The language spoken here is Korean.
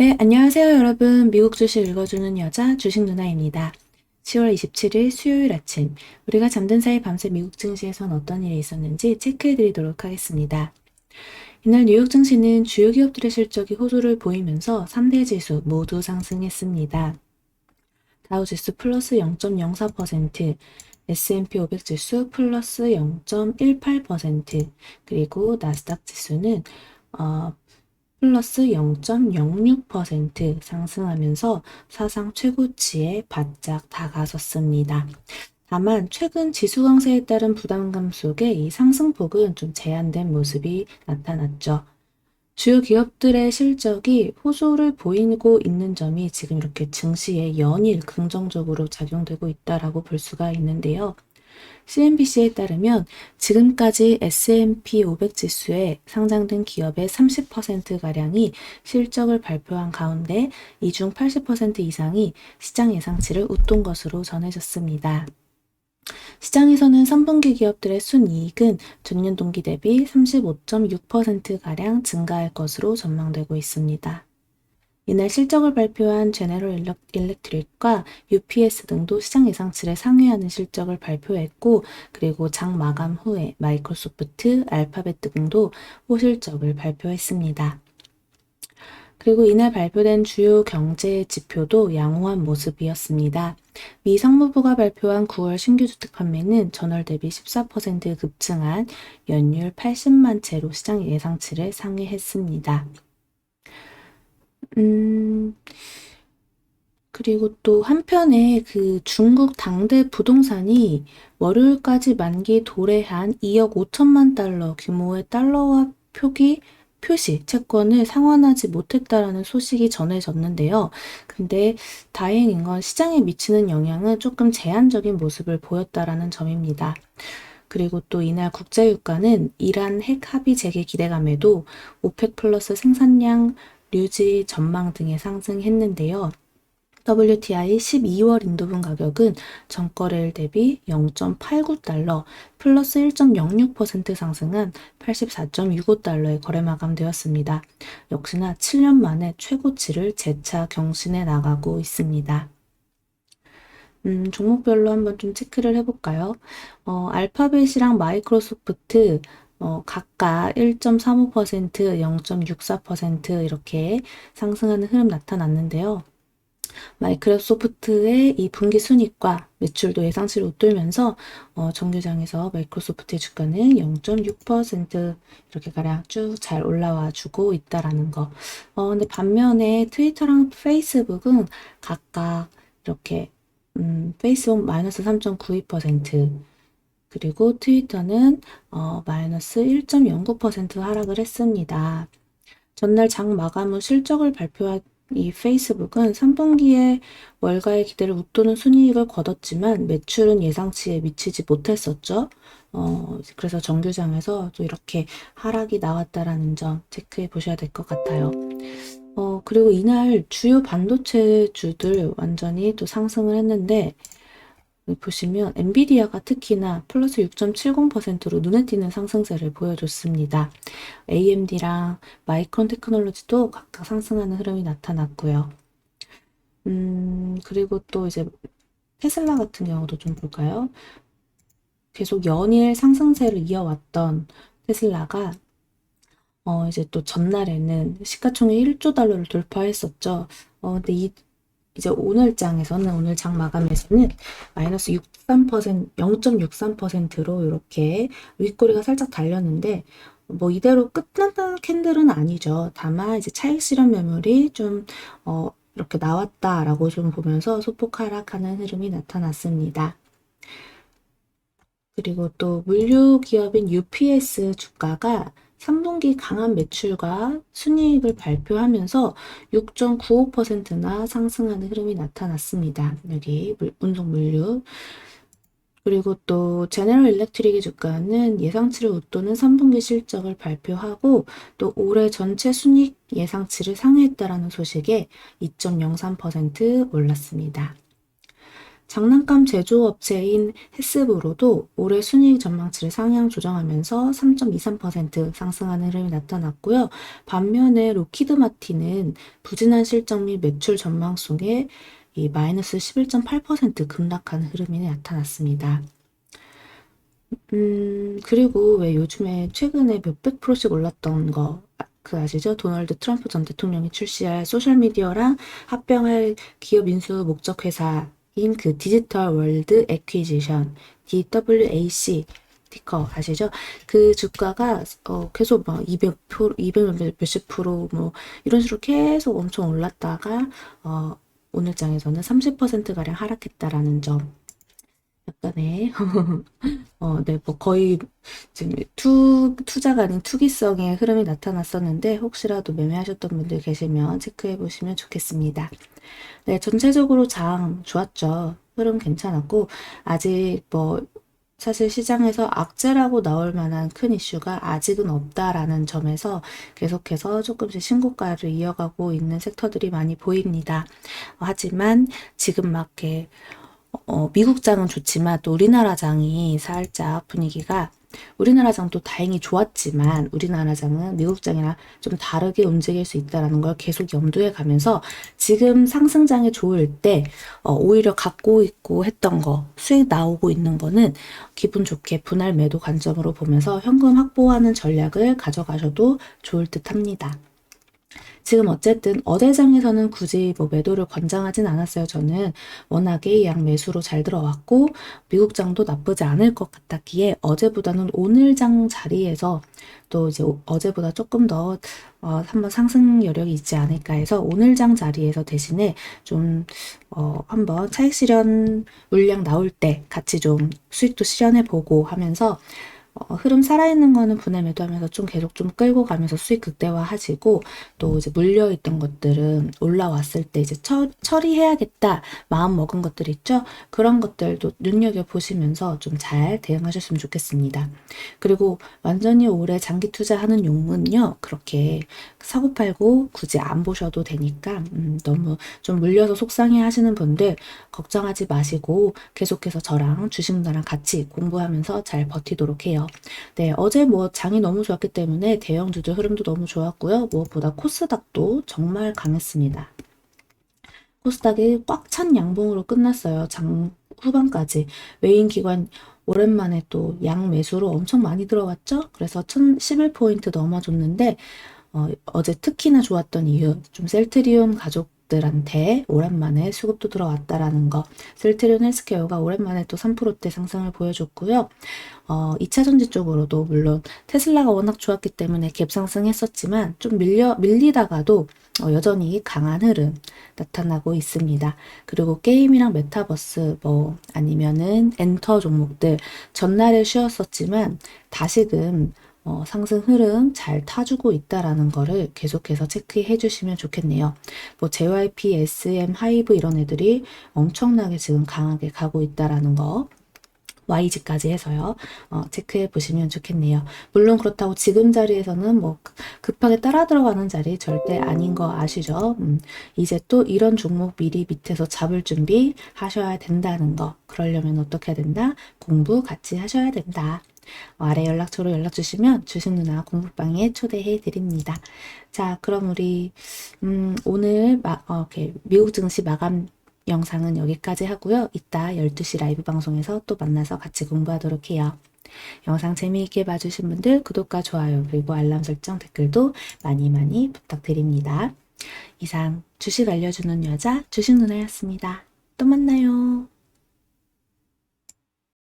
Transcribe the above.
네, 안녕하세요, 여러분. 미국 주식 읽어주는 여자 주식 누나입니다. 10월 27일 수요일 아침, 우리가 잠든 사이 밤새 미국 증시에선 어떤 일이 있었는지 체크해 드리도록 하겠습니다. 이날 뉴욕 증시는 주요 기업들의 실적이 호조를 보이면서 3대 지수 모두 상승했습니다. 다우 지수 플러스 0.04%, S&P 500 지수 플러스 0.18%, 그리고 나스닥 지수는 어, 플러스 0.06% 상승하면서 사상 최고치에 바짝 다가섰습니다. 다만 최근 지수 강세에 따른 부담감 속에 이 상승폭은 좀 제한된 모습이 나타났죠. 주요 기업들의 실적이 호조를 보이고 있는 점이 지금 이렇게 증시에 연일 긍정적으로 작용되고 있다라고 볼 수가 있는데요. CNBC에 따르면 지금까지 S&P 500 지수에 상장된 기업의 30%가량이 실적을 발표한 가운데 이 중 80% 이상이 시장 예상치를 웃돈 것으로 전해졌습니다. 시장에서는 3분기 기업들의 순이익은 전년 동기 대비 35.6%가량 증가할 것으로 전망되고 있습니다. 이날 실적을 발표한 제네럴 일렉트릭과 UPS 등도 시장 예상치를 상회하는 실적을 발표했고, 그리고 장 마감 후에 마이크로소프트, 알파벳 등도 호실적을 발표했습니다. 그리고 이날 발표된 주요 경제 지표도 양호한 모습이었습니다. 미 상무부가 발표한 9월 신규 주택 판매는 전월 대비 14% 급증한 연율 80만 채로 시장 예상치를 상회했습니다. 음, 그리고 또 한편에 그 중국 당대 부동산이 월요일까지 만기 도래한 2억 5천만 달러 규모의 달러화 표기 표시 채권을 상환하지 못했다라는 소식이 전해졌는데요. 근데 다행인 건 시장에 미치는 영향은 조금 제한적인 모습을 보였다라는 점입니다. 그리고 또 이날 국제유가는 이란 핵 합의 재개 기대감에도 오펙 플러스 생산량 류지 전망 등에 상승했는데요. WTI 12월 인도분 가격은 전거래일 대비 0.89달러 플러스 1.06% 상승한 84.65달러에 거래 마감되었습니다. 역시나 7년 만에 최고치를 재차 경신해 나가고 있습니다. 음, 종목별로 한번 좀 체크를 해볼까요? 어, 알파벳이랑 마이크로소프트 어, 각각 1.35%, 0.64% 이렇게 상승하는 흐름 나타났는데요. 마이크로소프트의 이 분기 순이익과 매출도 예상치를 웃돌면서 어, 정규장에서 마이크로소프트의 주가는 0.6% 이렇게 가량 쭉 잘 올라와 주고 있다라는 거. 어, 근데 반면에 트위터랑 페이스북은 각각 이렇게 음, 페이스북 마이너스 3.92%, 그리고 트위터는 어, 마이너스 1.09% 하락을 했습니다. 전날 장 마감 후 실적을 발표한 이 페이스북은 3분기에 월가의 기대를 웃도는 순이익을 거뒀지만 매출은 예상치에 미치지 못했었죠. 어, 그래서 정규장에서 또 이렇게 하락이 나왔다라는 점 체크해 보셔야 될 것 같아요. 어, 그리고 이날 주요 반도체 주들 완전히 또 상승을 했는데 보시면 엔비디아가 특히나 플러스 6.70%로 눈에 띄는 상승세를 보여줬습니다. AMD랑 마이크론 테크놀로지도 각각 상승하는 흐름이 나타났고요. 음, 그리고 또 이제 테슬라 같은 경우도 좀 볼까요? 계속 연일 상승세를 이어왔던 테슬라가 어, 이제 또 전날에는 시가총액 1조 달러를 돌파했었죠. 어, 근데 이 이제 오늘 장에서는 오늘 장 마감에서는 마이너스 63% 0.63%로 이렇게 윗꼬리가 살짝 달렸는데 뭐 이대로 끝난다는 캔들은 아니죠. 다만 이제 차익 실현 매물이 좀 어, 이렇게 나왔다라고 좀 보면서 소폭 하락하는 흐름이 나타났습니다. 그리고 또 물류 기업인 UPS 주가가 3분기 강한 매출과 순이익을 발표하면서 6.95%나 상승하는 흐름이 나타났습니다. 여기 운송 물류. 그리고 또 제네럴 일렉트릭의 주가는 예상치를 웃도는 3분기 실적을 발표하고 또 올해 전체 순익 예상치를 상회했다라는 소식에 2.03% 올랐습니다. 장난감 제조업체인 헬스브로도 올해 순이익 전망치를 상향 조정하면서 3.23% 상승하는 흐름이 나타났고요. 반면에 로키드 마틴은 부진한 실적 및 매출 전망 속에 이 마이너스 11.8% 급락하는 흐름이 나타났습니다. 음, 그리고 왜 요즘에 최근에 몇백 프로씩 올랐던 거, 아, 그 아시죠? 도널드 트럼프 전 대통령이 출시할 소셜미디어랑 합병할 기업 인수 목적 회사 인그 디지털 월드 에퀴지션, DWAC 티커 아시죠? 그 주가가 어, 계속 막 200%, 200 몇십 프로 뭐 이런 식으로 계속 엄청 올랐다가 어, 오늘 장에서는 30%가량 하락했다라는 점. 약간의 어, 네, 뭐 거의 지금 투, 투자가 아닌 투기성의 흐름이 나타났었는데 혹시라도 매매하셨던 분들 계시면 체크해 보시면 좋겠습니다. 네, 전체적으로 장 좋았죠. 흐름 괜찮았고 아직 뭐 사실 시장에서 악재라고 나올 만한 큰 이슈가 아직은 없다라는 점에서 계속해서 조금씩 신고가를 이어가고 있는 섹터들이 많이 보입니다. 하지만 지금 막 이렇게 어, 미국 장은 좋지만 또 우리나라 장이 살짝 분위기가 우리나라 장도 다행히 좋았지만 우리나라 장은 미국 장이랑 좀 다르게 움직일 수 있다라는 걸 계속 염두에 가면서 지금 상승장이 좋을 때 어, 오히려 갖고 있고 했던 거 수익 나오고 있는 거는 기분 좋게 분할 매도 관점으로 보면서 현금 확보하는 전략을 가져가셔도 좋을 듯 합니다. 지금 어쨌든 어대장에서는 굳이 뭐 매도를 권장하진 않았어요. 저는 워낙에 양 매수로 잘 들어왔고 미국장도 나쁘지 않을 것 같았기에 어제보다는 오늘장 자리에서 또 이제 어제보다 조금 더 어, 한번 상승 여력이 있지 않을까 해서 오늘장 자리에서 대신에 좀 어, 한번 차익 실현 물량 나올 때 같이 좀 수익도 실현해 보고 하면서 어, 흐름 살아있는 거는 분할 매도하면서 좀 계속 좀 끌고 가면서 수익 극대화하시고 또 이제 물려있던 것들은 올라왔을 때 이제 처, 처리해야겠다 마음 먹은 것들 있죠? 그런 것들도 눈여겨 보시면서 좀 잘 대응하셨으면 좋겠습니다. 그리고 완전히 오래 장기 투자하는 용문요 그렇게 사고 팔고 굳이 안 보셔도 되니까 음, 너무 좀 물려서 속상해 하시는 분들 걱정하지 마시고 계속해서 저랑 주식 나랑 같이 공부하면서 잘 버티도록 해요 네, 어제 뭐 장이 너무 좋았기 때문에 대형주들 흐름도 너무 좋았고요. 무엇보다 코스닥도 정말 강했습니다. 코스닥이 꽉 찬 양봉으로 끝났어요. 장 후반까지. 외인 기관 오랜만에 또 양 매수로 엄청 많이 들어왔죠? 그래서 1011포인트 넘어줬는데, 어, 어제 특히나 좋았던 이유, 좀 셀트리온 가족 들한테 오랜만에 수급도 들어왔다라는 거. 셀트리온 헬스케어가 오랜만에 또 3%대 상승을 보여줬고요. 어, 2차 전지 쪽으로도 물론 테슬라가 워낙 좋았기 때문에 갭 상승했었지만 좀 밀려 밀리다가도 어, 여전히 강한 흐름 나타나고 있습니다. 그리고 게임이랑 메타버스 뭐 아니면은 엔터 종목들 전날에 쉬었었지만 다시금 어, 상승 흐름 잘 타주고 있다라는 거를 계속해서 체크해 주시면 좋겠네요. 뭐 JYP, SM, 하이브 이런 애들이 엄청나게 지금 강하게 가고 있다라는 거 YG까지 해서요. 어, 체크해 보시면 좋겠네요. 물론 그렇다고 지금 자리에서는 뭐 급하게 따라 들어가는 자리 절대 아닌 거 아시죠? 음, 이제 또 이런 종목 미리 밑에서 잡을 준비 하셔야 된다는 거. 그러려면 어떻게 해야 된다? 공부 같이 하셔야 된다. 어, 아래 연락처로 연락 주시면 주식 누나 공부방에 초대해 드립니다. 자, 그럼 우리 음, 오늘 마, 어, 이렇게 미국 증시 마감 영상은 여기까지 하고요. 이따 12시 라이브 방송에서 또 만나서 같이 공부하도록 해요. 영상 재미있게 봐주신 분들 구독과 좋아요 그리고 알람 설정 댓글도 많이 많이 부탁드립니다. 이상 주식 알려주는 여자 주식 누나였습니다. 또 만나요.